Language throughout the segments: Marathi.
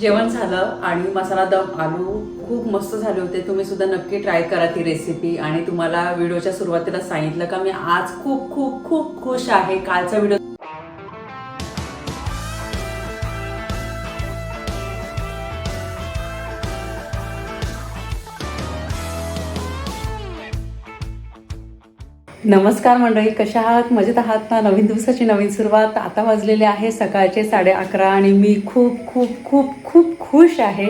जेवण झालं आणि मसाला दम आलू खूप मस्त झाले होते. तुम्ही सुद्धा नक्की ट्राय करा ती रेसिपी आणि तुम्हाला व्हिडिओच्या सुरुवातीला सांगितलं का मी आज खूप खूप खूप खुश आहे. कालचा व्हिडिओ नमस्कार मंडळी कशा आहात? मजेत आहात ना? नवीन दिवसाची नवीन सुरुवात. आता वाजलेले आहे सकाळचे साडे अकरा आणि मी खूप खूप खूप खूप खुश आहे.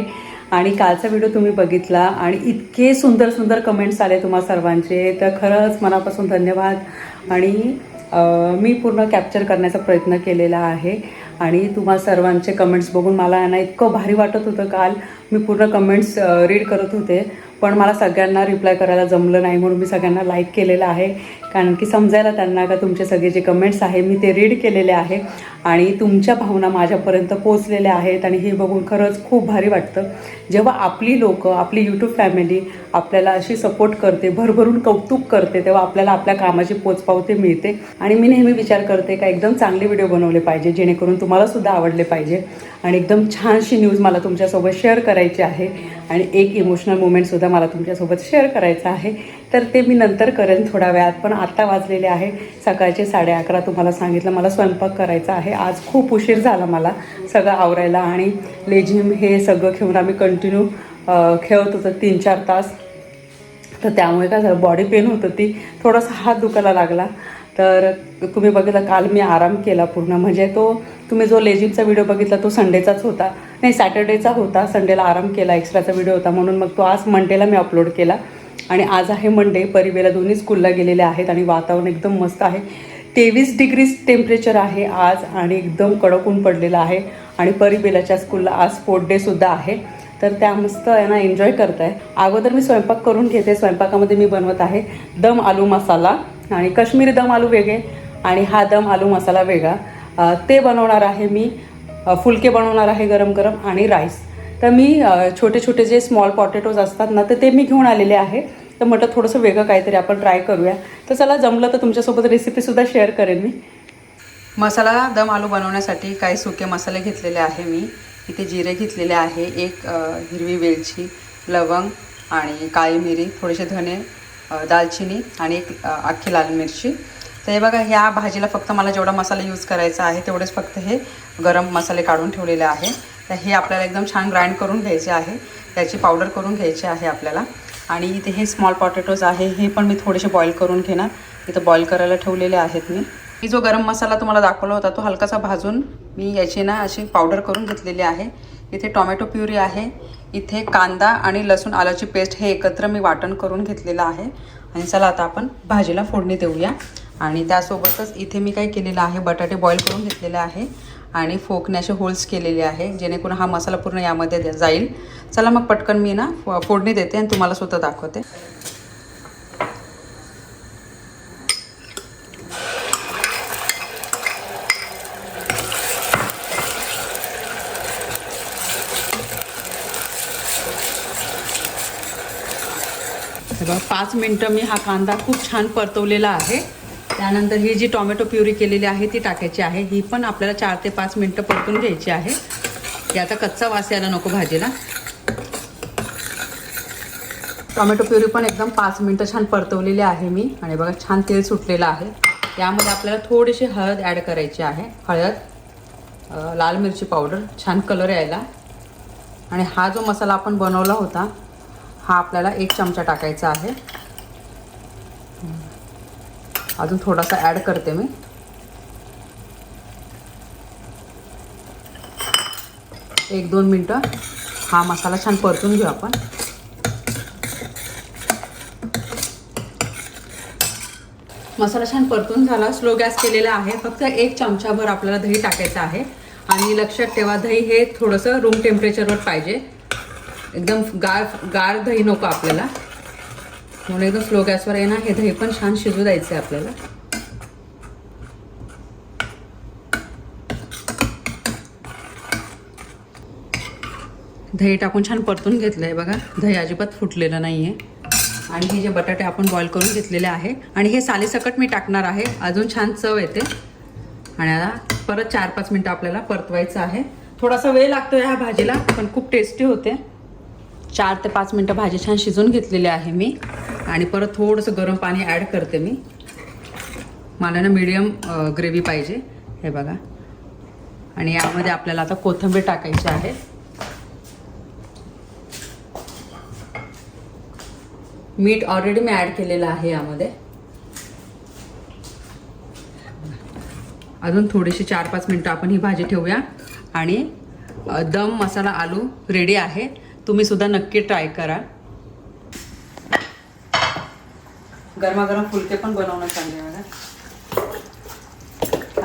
आणि कालचा व्हिडिओ तुम्ही बघितला आणि इतके सुंदर सुंदर कमेंट्स आले तुम्हा सर्वांचे. तर खरंच मनापासून धन्यवाद. आणि मी पूर्ण कॅप्चर करण्याचा प्रयत्न केलेला आहे. आणि तुम्हा सर्वांचे कमेंट्स बघून मला आहे ना इतकं भारी वाटत होतं काल. मी पूर्ण कमेंट्स रीड करत होते. पण मला सगळ्यांना रिप्लाय करायला जमलं नाही म्हणून मी सगळ्यांना लाईक केलेलं आहे. कारण की समजायला त्यांना का तुमचे सगळे जे कमेंट्स आहे मी ते रीड केलेले आहे. आणि तुमच्या भावना माझ्यापर्यंत पोचलेल्या आहेत आणि हे बघून खरंच खूप भारी वाटतं. जेव्हा आपली लोकं आपली यूट्यूब फॅमिली आपल्याला अशी सपोर्ट करते भरभरून कौतुक करते तेव्हा आपल्याला आपल्या कामाची पोचपावती मिळते. आणि मी नेहमी विचार करते का एकदम चांगले व्हिडिओ बनवले पाहिजे जेणेकरून तुम्हालासुद्धा आवडले पाहिजे. आणि एकदम छानशी न्यूज मला तुमच्यासोबत शेअर करायची आहे. आणि एक इमोशनल मुमेंटसुद्धा मला तुमच्यासोबत शेअर करायचं आहे. तर ते मी नंतर करेन थोड्या वेळात पण आत्ता वाजलेले आहे सकाळचे साडे अकरा तुम्हाला सांगितलं मला स्वयंपाक करायचा आहे. आज खूप उशीर झाला मला सगळं आवरायला आणि लेझिम हे सगळं खेळून आम्ही कंटिन्यू खेळत होतो तीन चार तास. तर त्यामुळे काय झालं बॉडी पेन होत होती. थोडासा हात दुखायला लागला. तर तुम्ही बघितलं काल मी आराम केला पूर्ण. म्हणजे तो तुम्ही जो लेझिमचा व्हिडिओ बघितला तो संडेचाच होता. नाही सॅटर्डेचा होता. संडेला आराम केला एक्स्ट्राचा व्हिडिओ होता. म्हणून मग तो आज मंडेला मी अपलोड केला. आणि आज आहे मंडे परिवेला दोन्ही स्कूलला गेलेले आहेत आणि वातावरण एकदम मस्त आहे. तेवीस डिग्री टेम्परेचर आहे आज आणि एकदम कडकून पडलेलं आहे आणि परिबेलाच्या स्कूलला आज स्पोर्ट डेसुद्धा आहे. तर त्या मस्त यांना एन्जॉय करत आहे अगोदर मी स्वयंपाक करून घेते. स्वयंपाकामध्ये मी बनवत आहे दम आलू मसाला आणि काश्मीरी दम आलू वेगळे आणि हा दम आलू मसाला वेगळा. ते बनवणार आहे मी. फुलके बनवणार आहे गरम गरम आणि राईस तर मी छोटे छोटे जे स्मॉल पॉटॅटोज असतात ना तर ते मी घेऊन आलेले आहे. तर म्हटलं थोडंसं वेगळं काहीतरी आपण ट्राय करूया. तर चला जमलं तर तुमच्यासोबत रेसिपीसुद्धा शेअर करेन मी. मसाला दम आलू बनवण्यासाठी काही सुके मसाले घेतलेले आहे मी. इथे जिरे घेतलेले आहे एक हिरवी वेलची लवंग आणि काळी मिरी थोडेसे धने दालचिनी आणि एक अख्खी लाल मिरची. तर हे बघा ह्या भाजीला फक्त मला जेवढा मसाला यूज करायचा आहे तेवढेच फक्त हे गरम मसाले काढून ठेवलेले आहे. तर हे आपल्याला एकदम छान ग्राइंड करून घ्यायचे आहे. त्याची पावडर करून घ्यायची आहे आपल्याला. आणि इथे हे स्मॉल पॉटॅटोज आहे. हे पण मी थोडेसे बॉईल करून घेणार. इथं बॉईल करायला ठेवलेले आहेत मी. मी जो गरम मसाला तुम्हाला दाखवला होता तो हलकासा भाजून मी याची ना अशी पावडर करून घेतलेली आहे. इथे टॉमॅटो प्युरी आहे. इथे कांदा आणि लसूण आल्याची पेस्ट हे एकत्र मी वाटण करून घेतलेलं आहे. आणि चला आता आपण भाजीला फोडणी देऊया. आणि त्यासोबतच इथे मी काय केलेलं आहे बटाटे बॉईल करून घेतलेले आहे. आणि फोकण्याचे होल्स केलेले आहे जेणेकरून हा मसाला पूर्ण यामध्ये जाईल. चला मग पटकन मी ना फो- फोडणी देते आणि तुम्हाला स्वतः दाखवते. पाच मिनटं मी हा कांदा खूप छान परतवलेला आहे. त्यानंतर ही जी टोमॅटो प्युरी केलेली आहे ती टाकायची आहे. ही पण आपल्याला चार ते पाच मिनटं परतून घ्यायची आहे. याचा कच्चा वास यायला नको भाजीला. टोमॅटो प्युरी पण एकदम पाच मिनटं छान परतवलेली आहे मी. आणि बघा छान तेल सुटलेलं आहे. यामध्ये आपल्याला थोडीशी हळद ॲड करायची आहे. हळद लाल मिरची पावडर छान कलर यायला. आणि हा जो मसाला आपण बनवला होता हा आपल्याला एक चमचा टाकायचा आहे. अजून थोडासा ॲड करते मी. एक दोन मिनटं. हा मसाला छान परतून घेऊ आपण. मसाला छान परतून झाला. स्लो गॅस केलेला आहे. फक्त एक चमचाभर आपल्याला दही टाकायचं आहे. आणि लक्षात ठेवा दही हे थोडंसं रूम टेम्परेचरवर पाहिजे. एकदम गार गार दही नको आपल्याला. म्हणून एकदम स्लो गॅसवर आहे ना हे दही पण छान शिजू द्यायचं आहे आपल्याला. दही टाकून छान परतून घेतलं आहे बघा. दही अजिबात फुटलेलं नाही आहे आणि हे जे बटाटे आपण बॉईल करून घेतलेले आहे. आणि हे सालीसकट मी टाकणार आहे. अजून छान चव येते. आणि आता परत चार पाच मिनटं आपल्याला परतवायचं आहे. थोडासा वेळ लागतो ह्या भाजीला पण खूप टेस्टी होते. चार ते पाच मिनटं भाजी छान शिजवून घेतलेली आहे मी. आणि परत थोडंसं गरम पाणी ॲड करते मी. मला ना मिडियम ग्रेव्ही पाहिजे. हे बघा. आणि यामध्ये आपल्याला आता कोथिंबीर टाकायची आहे. मीठ ऑलरेडी मी ॲड केलेलं आहे यामध्ये. अजून थोडीशी चार पाच मिनटं आपण ही भाजी ठेवूया. आणि दम मसाला आलू रेडी आहे. तुम्ही सुद्धा नक्की ट्राय करा. गरमागरम फुलके पण बनवणं चांगले बघा.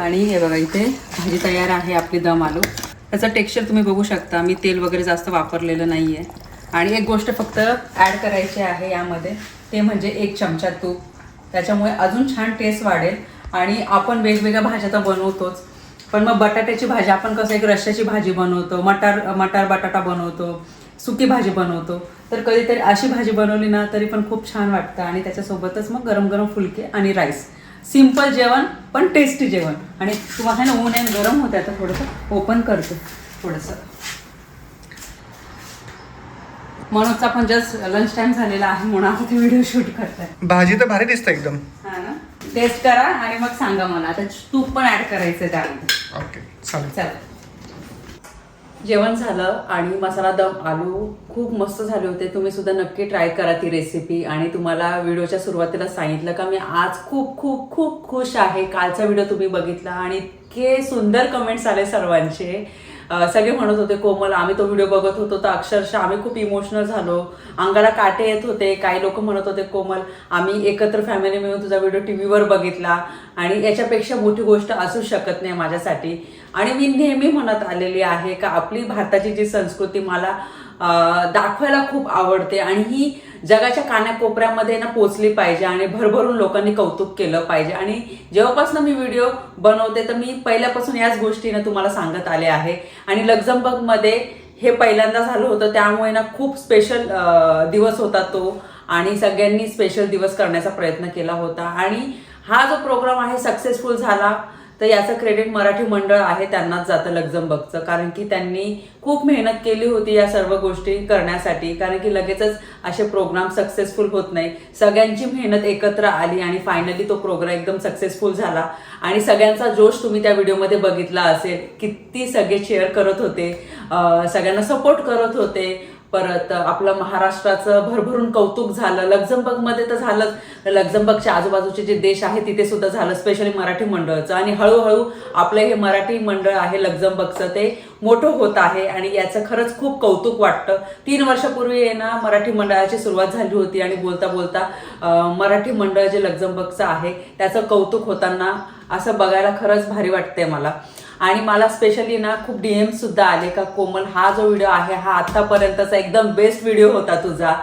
आणि हे बघा इथे भाजी तयार आहे आपली दम आलू. त्याचं टेक्स्चर तुम्ही बघू शकता. मी तेल वगैरे जास्त वापरलेलं नाही आहे आणि एक गोष्ट फक्त ॲड करायची आहे यामध्ये. ते म्हणजे एक चमचा तूप. त्याच्यामुळे अजून छान टेस्ट वाढेल. आणि आपण वेगवेगळ्या भाज्या तर बनवतोच. पण मग बटाट्याची भाजी आपण कसं एक रश्श्याची भाजी बनवतो मटार मटार बटाटा बनवतो सुकी भाजी बनवतो. तर कधीतरी अशी भाजी बनवली ना तरी पण खूप छान वाटतं. आणि त्याच्यासोबतच मग गरम गरम फुलके आणि राईस सिंपल जेवण पण टेस्टी जेवण. आणि तुम्हाला ना ऊन आहे गरम होते आता थोडंसं ओपन करते. थोडंसं. मनोजचा पण जस्ट लंच टाइम झालेला आहे म्हणून आपण ते व्हिडिओ शूट करताय. भाजी तर भारी दिसते एकदम. हा ना? टेस्ट करा आणि मग सांगा मला. आता तूप पण ऍड करायचं त्यामध्ये. ओके चालेल. चला. जेवण झालं आणि मसाला दम आलू खूप मस्त झाले होते. तुम्ही सुद्धा नक्की ट्राय करा ती रेसिपी आणि तुम्हाला व्हिडिओच्या सुरुवातीला सांगितलं का मी आज खूप खूप खूप खुश आहे. कालचा व्हिडिओ तुम्ही बघितला आणि इतके सुंदर कमेंट्स आले सर्वांचे. सगळे म्हणत होते कोमल आम्ही तो व्हिडिओ बघत होतो. तर अक्षरशः आम्ही खूप इमोशनल झालो. अंगाला काटे येत होते. काही लोक म्हणत होते कोमल आम्ही एकत्र फॅमिली मिळून तुझा व्हिडिओ टी व्हीवर बघितला. आणि याच्यापेक्षा मोठी गोष्ट असू शकत नाही माझ्यासाठी. आणि मी नेहमी म्हणत आलेली आहे का आपली भारताची जी संस्कृती मला दाखवायला खूप आवडते आणि ही जगाच्या कानाकोपऱ्यामध्ये ना पोचली पाहिजे आणि भरभरून लोकांनी कौतुक केलं पाहिजे. आणि जेव्हापासून मी व्हिडिओ बनवते तर मी पहिल्यापासून याच गोष्टीनं तुम्हाला सांगत आले आहे. आणि लक्झमबर्गमध्ये हे पहिल्यांदा झालं होतं त्यामुळे ना खूप स्पेशल दिवस होता तो आणि सगळ्यांनी स्पेशल दिवस करण्याचा प्रयत्न केला होता. आणि हा जो प्रोग्राम आहे सक्सेसफुल झाला. तर याचं क्रेडिट मराठी मंडळ आहे त्यांनाच जातं लक्झमबर्गचं कारण की त्यांनी खूप मेहनत केली होती या सर्व गोष्टी करण्यासाठी. कारण की लगेचच असे प्रोग्राम सक्सेसफुल होत नाही. सगळ्यांची मेहनत एकत्र आली आणि फायनली तो प्रोग्राम एकदम सक्सेसफुल झाला. आणि सगळ्यांचा जोश तुम्ही त्या व्हिडिओमध्ये बघितला असेल. किती सगळे शेअर करत होते. सगळ्यांना सपोर्ट करत होते. परत आपलं महाराष्ट्राचं भरभरून कौतुक झालं. लक्झमबर्गमध्ये तर झालंच. लक्झमबर्गच्या आजूबाजूचे जे देश आहे तिथे सुद्धा झालं स्पेशली मराठी मंडळाचं. आणि हळूहळू आपलं हे मराठी मंडळ आहे लक्झमबर्गचं. ते मोठं होत आहे आणि याचं खरंच खूप कौतुक वाटतं. तीन वर्षापूर्वी आहे ना मराठी मंडळाची सुरुवात झाली होती आणि बोलता बोलता मराठी मंडळ जे लक्झमबर्गचं आहे त्याचं कौतुक होताना असं बघायला खरंच भारी वाटतंय मला. आणि मला स्पेशली ना खूप डीएम सुद्धा आले का कोमल हा जो व्हिडिओ आहे हा आतापर्यंतचा एकदम बेस्ट व्हिडिओ होता तुझा.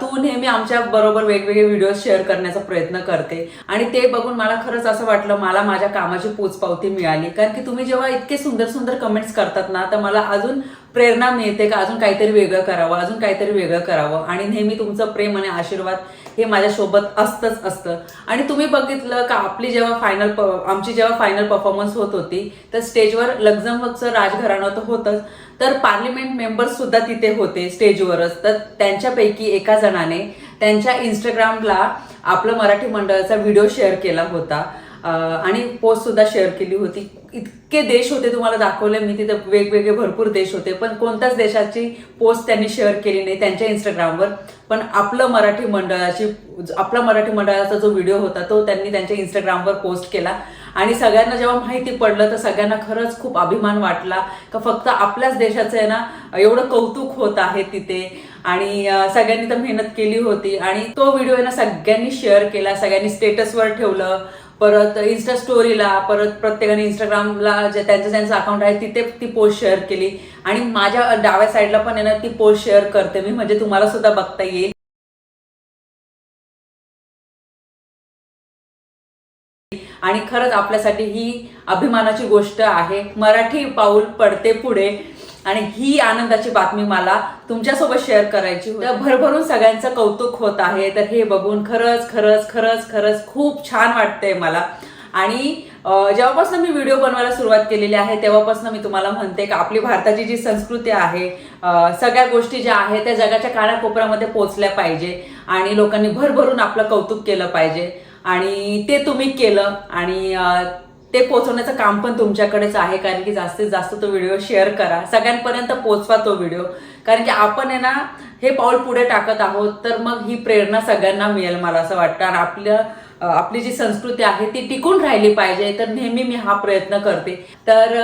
तू नेहमी आमच्या बरोबर वेगवेगळे व्हिडिओ शेअर करण्याचा प्रयत्न करते. आणि ते बघून मला खरंच असं वाटलं मला माझ्या कामाची पोचपावती मिळाली. कारण की तुम्ही जेव्हा इतके सुंदर सुंदर कमेंट्स करतात ना तर मला अजून प्रेरणा मिळते का? अजून काहीतरी वेगळं करावं अजून काहीतरी वेगळं करावं. आणि नेहमी तुमचं प्रेम आणि आशीर्वाद हे माझ्यासोबत असतंच असतं. आणि तुम्ही बघितलं का आपली जेव्हा फायनल आमची जेव्हा फायनल परफॉर्मन्स होत होती तर स्टेजवर लक्झमबर्गचं राजघराणं तर होतंच. तर पार्लिमेंट मेंबर्स सुद्धा तिथे होते स्टेजवरच तर त्यांच्यापैकी एका जणाने त्यांच्या इंस्टाग्रामला आपलं मराठी मंडळाचा व्हिडिओ शेअर केला होता. आणि पोस्ट सुद्धा शेअर केली होती. इतके देश होते तुम्हाला दाखवले मी तिथे वेगवेगळे भरपूर देश होते पण कोणत्याच देशाची पोस्ट त्यांनी शेअर केली नाही त्यांच्या इंस्टाग्रामवर पण आपलं मराठी मंडळाची आपला मराठी मंडळाचा जो व्हिडिओ होता तो त्यांनी त्यांच्या इंस्टाग्रामवर पोस्ट केला. आणि सगळ्यांना जेव्हा माहिती पडलं तर सगळ्यांना खरंच खूप अभिमान वाटला. का फक्त आपल्याच देशाचं आहे ना एवढं कौतुक होत आहे तिथे. आणि सगळ्यांनी तर मेहनत केली होती. आणि तो व्हिडिओ आहे ना सगळ्यांनी शेअर केला सगळ्यांनी स्टेटसवर ठेवलं. परत इन्स्टा स्टोरीला परत प्रत्येकाने इंस्टाग्रामला जे त्यांचं त्यांचं अकाउंट आहे तिथे ती पोस्ट शेअर केली. आणि माझ्या डाव्या साईडला पण आहे ना ती पोस्ट शेअर करते मी. म्हणजे तुम्हाला सुद्धा बघता येईल. आणि खरंच आपल्यासाठी ही अभिमानाची गोष्ट आहे. मराठी पाऊल पडते पुढे. आणि ही आनंदाची बातमी मला तुमच्यासोबत शेअर करायची होती. भरभरून सगळ्यांचं कौतुक होत आहे. तर हे बघून खरंच खरंच खरंच खरंच खूप छान वाटतंय मला. आणि जेव्हापासून मी व्हिडिओ बनवायला सुरुवात केलेली आहे तेव्हापासून मी तुम्हाला म्हणते की आपली भारताची जी संस्कृती आहे सगळ्या गोष्टी ज्या आहेत त्या जगाच्या कानाकोपऱ्यामध्ये पोहोचल्या पाहिजे आणि लोकांनी भरभरून आपलं कौतुक केलं पाहिजे. आणि ते तुम्ही केलं आणि ते पोहोचवण्याचं काम पण तुमच्याकडेच आहे कारण की जास्तीत जास्त तो व्हिडिओ शेअर करा. सगळ्यांपर्यंत पोचवा तो व्हिडिओ. कारण की आपण आहे ना हे पाऊल पुढे टाकत आहोत तर मग ही प्रेरणा सगळ्यांना मिळेल मला असं वाटतं. आणि आपलं आपली जी संस्कृती आहे ती टिकून राहिली पाहिजे तर नेहमी मी हा प्रयत्न करते. तर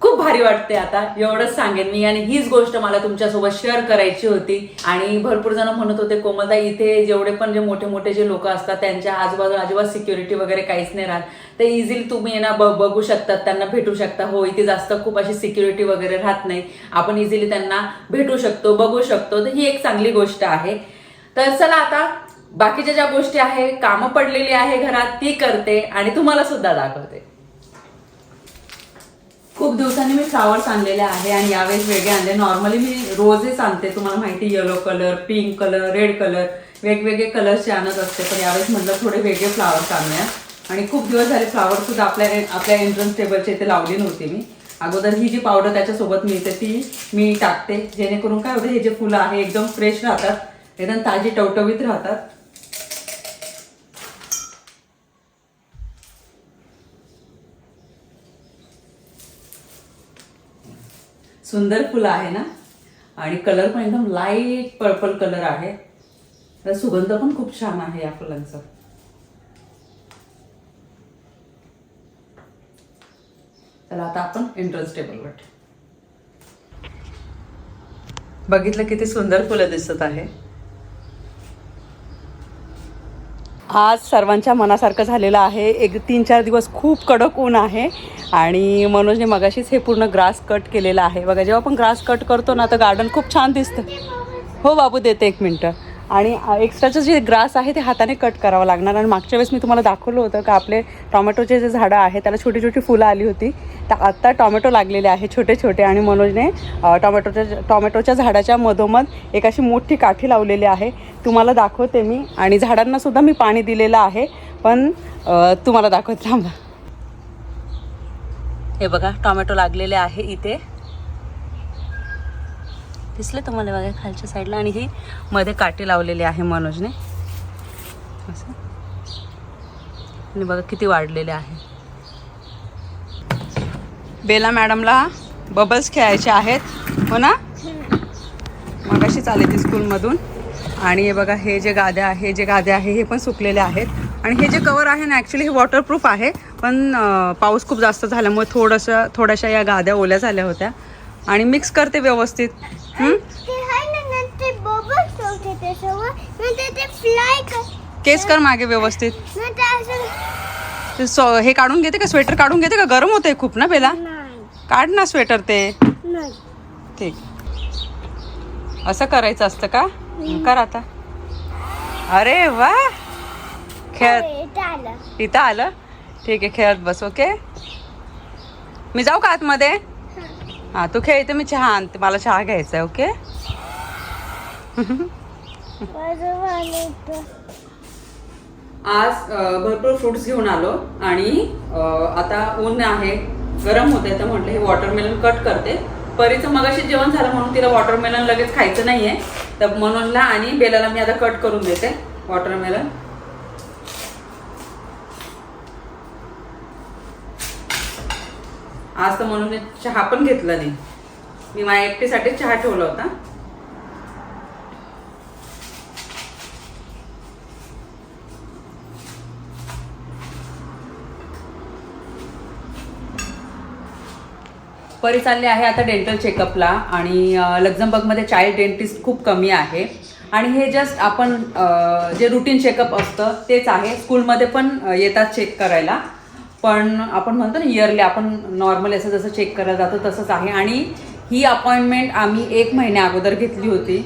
खूप भारी वाटते आता. एवढंच सांगेन मी. आणि हीच गोष्ट मला तुमच्यासोबत शेअर करायची होती. आणि भरपूर जण म्हणत होते कोमलता इथे जेवढे पण जे मोठे मोठे जे लोक असतात त्यांच्या आजूबाजूला अजिबात सिक्युरिटी वगैरे काहीच नाही राहत. तर इझिली तुम्ही ना ब- बघू शकतात त्यांना भेटू शकता. हो इथे जास्त खूप अशी सिक्युरिटी वगैरे राहत नाही. आपण इझिली त्यांना भेटू शकतो बघू शकतो. तर ही एक चांगली गोष्ट आहे. तर चला आता बाकीच्या ज्या गोष्टी आहे कामं पडलेली आहे घरात ती करते आणि तुम्हाला सुद्धा दाखवते. खूप दिवसांनी मी फ्लावर्स आणलेले आहे आणि यावेळेस वेगळे आणले. नॉर्मली मी रोजेस आणते तुम्हाला माहिती yellow colour pink colour red colour वेगवेगळे कलर्सचे आणत असते. पण यावेळेस म्हटलं थोडे वेगळे फ्लावर्स आणूया. आणि खूप दिवस झाले फ्लॉवर सुद्धा आपल्या आपल्या एंट्रन्स टेबलच्या इथे लावली नव्हती मी. अगोदर ही जी पावडर त्याच्यासोबत मिळते ती मी टाकते. जेणेकरून काय होतं हे जे फुलं आहे एकदम फ्रेश राहतात. एकदम ताजी टवटवीत राहतात. सुंदर फुलं आहे ना? आणि कलर पण एकदम लाइट पर्पल कलर आहे. तर सुगंध पण खूप छान आहे या फुलांचा. चला आता आपण एंट्रन्स टेबलवर ठेवू. बघितलं किती सुंदर फुलं दिसत आहे. आज सर्वांच्या मनासारखं झालेलं आहे. एक तीन चार दिवस खूप कडक ऊन आहे आणि मनोजने मगाशीच हे पूर्ण ग्रास कट केलेलं आहे. बघा जेव्हा आपण ग्रास कट करतो ना तर गार्डन खूप छान दिसतं. हो बाबू देते एक मिनटं. आणि एक्स्ट्राचं जे ग्रास आहे ते हाताने कट करावं लागणार. आणि मागच्या वेळेस मी तुम्हाला दाखवलं होतं का आपले टॉमॅटोचे जे झाडं आहे त्याला छोटी छोटी फुलं आली होती. आत्ता टॉमॅटो लागलेले आहे छोटे छोटे आणि मनोजने टोमॅटोच्या टॉमॅटोच्या टॉमॅटोच्या झाडाच्या मधोमध एक अशी मोठी काठी लावलेली आहे. तुम्हाला दाखवते मी आणि झाडांनासुद्धा मी पाणी दिलेलं आहे पण तुम्हाला दाखवते थांबा. हे बघा टॉमॅटो लागलेले आहे इथे. दिसले तुम्हाला बघा खालच्या साईडला आणि ही मध्ये काठी लावलेली आहे मनोजने. असं. आणि बघा किती वाढलेले आहे. बेला मॅडमला बबल्स खेळायचे आहेत. हो ना? मग अशी चालली ती स्कूलमधून. आणि हे बघा हे जे गाद्या आहे जे गाद्या आहे हे पण सुकलेले आहेत. आणि हे जे कवर आहे ना ॲक्च्युली हे वॉटरप्रूफ आहे. पण पाऊस खूप जास्त झाल्यामुळे थोडंसं थोड्याशा या गाद्या ओल्या झाल्या होत्या. आणि मिक्स करते व्यवस्थित. हं? केस कर मागे व्यवस्थित. हे काढून घेते का? स्वेटर काढून घेते का? गरम होते खूप ना बेला? काढ ना स्वेटर ते. नाही. ठीक. असं करायचं असतं का? कर आता. अरे वा. खेळत इथं आलं. ठीक आहे खेळत बस ओके? मी जाऊ का आतमध्ये? हां. तू खेळ इथे मी चहा आणते. मला चहा घ्यायचा आहे ओके. आज भरपूर फ्रुट्स घेऊन आलो आणि आता ऊन आहे. गरम होते तर म्हटलं हे वॉटरमेलन कट करते. परीचं मगाशी जेवण झालं म्हणून तिला वॉटरमेलन लगेच खायचं नाहीये. तर मनोजला आणि बेलाला मी आता कट करून देते वॉटरमेलन आज तर म्हणून चहा पण घेतला नाही. मी माझ्या एकटीसाठी चहा ठेवला होता. परी चालली आहे आता डेंटल चेकअपला आणि लक्झमबर्गमध्ये चाइल्ड डेंटिस्ट खूप कमी आहे. आणि हे जस्ट आपण जे रुटीन चेकअप असतं तेच आहे. स्कूलमध्ये पण येतात चेक करायला. पण आपण म्हणतो ना इयरली आपण नॉर्मली असं जसं चेक करायला जातो तसंच आहे. आणि ही अपॉइंटमेंट आम्ही एक महिन्या अगोदर घेतली होती.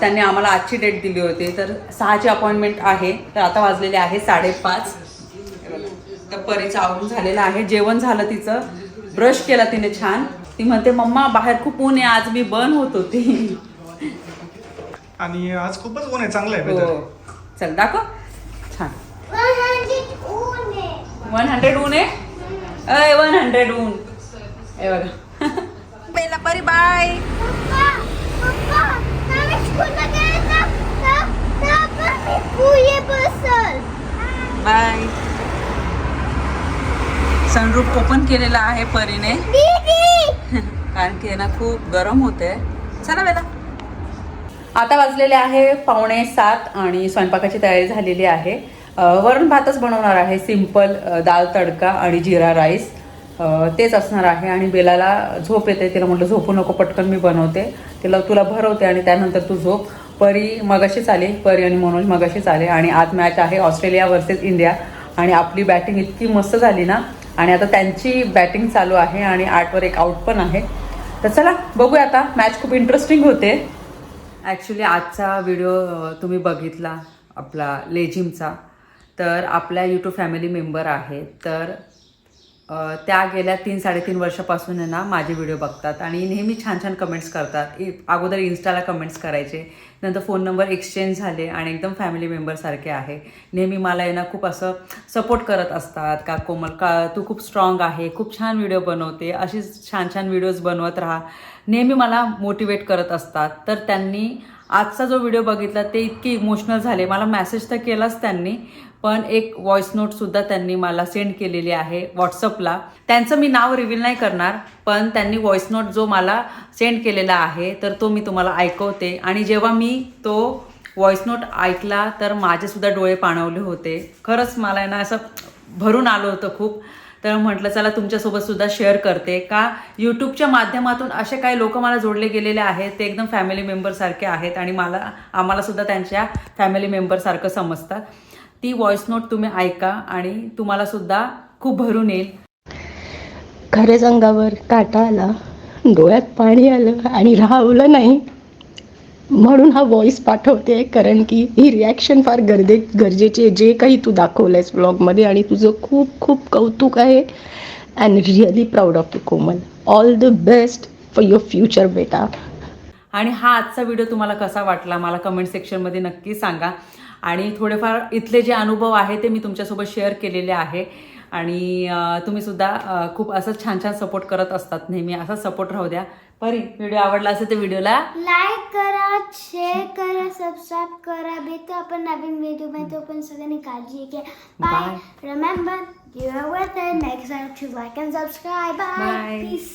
त्यांनी आम्हाला आजची डेट दिली होती. तर सहाची अपॉइंटमेंट आहे. तर आता वाजलेले आहे साडेपाच. तर परीचा आवरून झालेलं आहे. जेवण झालं तिचं. ब्रश केला तिने छान ती म्हणते मम्मा बाहेर खूप ऊन आहे आज मी बर्न होत होती आणि आज खूपच ऊन आहे चांगलं आहे हो चल दाखव छान 100 ऊन आहे. वन हंड्रेड ऊन आहे अय वन हंड्रेड ऊन हे बघा बेला परी बाय पप्पा पप्पा आम्ही स्कूलला गेलो ना तर- तर पण मी पुये बसल बाय सनरूफ ओपन केलेला आहे परीने. कारण की ना खूप गरम होते. चला बेला आता वाजलेले आहे पावणे सात आणि स्वयंपाकाची तयारी झालेली आहे. वरण भातच बनवणार आहे. सिंपल दाल तडका आणि जिरा राईस. तेच असणार आहे आणि बेलाला झोप येते. तिला म्हटलं झोपू नको पटकन मी बनवते. तिला तुला भरवते आणि त्यानंतर तू झोप. परी मगाशीच आली. परी आणि मनोज मगाशीच आले. आणि आज मॅच आहे ऑस्ट्रेलिया वर्सेस इंडिया. आणि आपली बॅटिंग इतकी मस्त झाली ना आणि आता त्यांची बॅटिंग चालू आहे आणि आठवर एक आउट पण आहे. तर चला बघूया आता. मॅच खूप इंटरेस्टिंग होते. ॲक्च्युली आजचा व्हिडिओ तुम्ही बघितला आपला लेझिमचा तर आपल्या यूट्यूब फॅमिली मेंबर आहेत. तर त्या गेल्या तीन साडेतीन वर्षापासून आहे ना माझे व्हिडिओ बघतात. आणि नेहमी छान छान कमेंट्स करतात. इ अगोदर इन्स्टाला कमेंट्स करायचे. नंतर फोन नंबर एक्सचेंज झाले आणि एकदम फॅमिली मेंबरसारखे आहे. नेहमी मला यांना ना खूप असं सपोर्ट करत असतात. का कोमल का तू खूप स्ट्रॉंग आहे खूप छान व्हिडिओ बनवते अशीच छान छान व्हिडिओज बनवत राहा. नेहमी मला मोटिवेट करत असतात. तर त्यांनी आजचा जो व्हिडिओ बघितला ते इतके इमोशनल झाले. मला मेसेज तर केलाच त्यांनी पण एक व्हॉइस नोटसुद्धा त्यांनी मला सेंड केलेली आहे व्हॉट्सअपला त्यांचं मी नाव रिव्हील नाही करणार पण त्यांनी व्हॉइस नोट जो मला सेंड केलेला आहे तर तो मी तुम्हाला ऐकवते. आणि जेव्हा मी तो व्हॉइस नोट ऐकला तर माझेसुद्धा डोळे पाणवले होते. खरंच मला आहे ना असं भरून आलं होतं खूप. तर म्हटलं चला तुमच्यासोबत सुद्धा शेअर करते. का? यूट्यूबच्या माध्यमातून असे काही लोक मला जोडले गेलेले आहेत. ते एकदम फॅमिली मेंबरसारखे आहेत आणि मला आम्हाला सुद्धा त्यांच्या फॅमिली मेंबरसारखं समजतात ती व्हॉइस नोट तुम्ही ऐका आणि तुम्हाला सुद्धा खूप भरून येईल. खरंच अंगावर काटा आला डोळ्यात पाणी आलं आणि राहवलं नाही. म्हणून हा व्हॉइस पाठवते कारण की ही रिॲक्शन फार गरजे गरजेची आहे. जे काही तू दाखवलंयस ब्लॉगमध्ये आणि तुझं खूप खूप कौतुक आहे. And really proud of you Komal. All the best for your future बेटा. आणि हा आजचा व्हिडिओ तुम्हाला कसा वाटला मला कमेंट सेक्शनमध्ये नक्की सांगा. आणि थोडेफार इथले जे अनुभव आहे ते मी तुमच्यासोबत शेअर केलेले आहे. आणि तुम्हीसुद्धा तुम्ही सुद्धा खूप असं छान छान सपोर्ट करत असतात. नेहमी असा सपोर्ट राहू द्या. परी व्हिडिओ आवडला असेल तर व्हिडिओला लाईक करा शेअर करा सबस्क्राईब करा. भेटू आपण नवीन व्हिडिओमध्ये. पण सगळ्यांनी काळजी घ्या. Bye. Remember you are worth next time to like and subscribe bye. Peace